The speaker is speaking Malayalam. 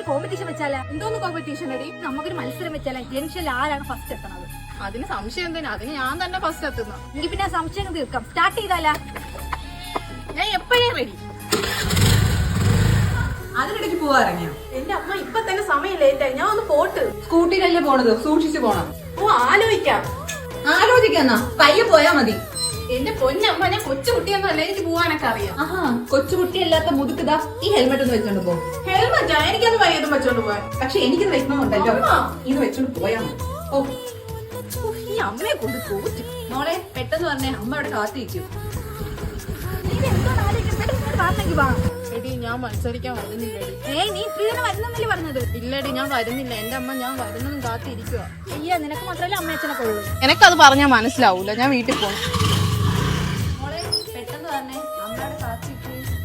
നമുക്കൊരു കോമ്പറ്റീഷൻ വെച്ചാലാ? എന്തോന്ന് കോമ്പറ്റീഷൻ അടി നമുക്കൊരു മത്സരം വെച്ചാലാ ജംഗ്ഷനിൽ ആരാണ് ഫസ്റ്റ് എത്തണത്? അതിന് സംശയം എന്തിനാ? അതിന് ഞാൻ തന്നെ ഫസ്റ്റ് എത്തുന്നു. എനിക്ക് പിന്നെ ആ സംശയം തീർക്കാം. സ്റ്റാർട്ട് ചെയ്താലാ? ഞാൻ എപ്പോഴേ റെഡി അതിനിടയ്ക്ക് പോവാ ഇറങ്ങിയോ? എന്റെ അമ്മ ഇപ്പൊ തന്നെ സമയം ലേറ്റായി ഞാൻ ഒന്ന് പോട്ട്. സ്കൂട്ടിയിലല്ലേ പോണത്? സൂക്ഷിച്ചു പോണം. ഓ ആലോചിക്കാം. ആലോചിക്കാന്നാ പയ്യെ പോയാ മതി. എന്റെ പൊന്നമ്മ ഞാൻ കൊച്ചു കുട്ടിയൊന്നുമല്ല എനിക്ക് പോവാനൊക്കെ അറിയാം. ആഹാ കൊച്ചുകുട്ടിയല്ലാത്ത മുതുക്കുതാ ഈ ഹെൽമെറ്റ് ഒന്ന് വെച്ചോണ്ട് പോ. ഹെൽമെറ്റാ? എനിക്കത് വയ്യതും വെച്ചോണ്ട് പോവാൻ. പക്ഷെ എനിക്ക് വിഷമമുണ്ടല്ലോ അമ്മ. ഇത് വെച്ചോണ്ട് പോയാ ഓ. ഈ അമ്മയെ കൊണ്ട് തോറ്റു മോളെ പെട്ടെന്ന് പറഞ്ഞേ അമ്മ അവിടെ കാത്തിരിക്കും. എടി ഞാൻ മത്സരിക്കാൻ വരുന്നില്ലടി ഏയ് നീ ഇത്രയും വരുന്നല്ലേ പറഞ്ഞത്? ഇല്ലടി ഞാൻ വരുന്നില്ല. എന്റെ അമ്മ ഞാൻ വരുന്നതും കാത്തിരിക്കുക അയ്യ നിനക്ക് മാത്രമല്ല അമ്മയച്ഛനൊക്കെ ഉള്ളൂ. എനിക്കത് പറഞ്ഞാൽ മനസ്സിലാവൂല. ഞാൻ വീട്ടിൽ പോകും I'm glad to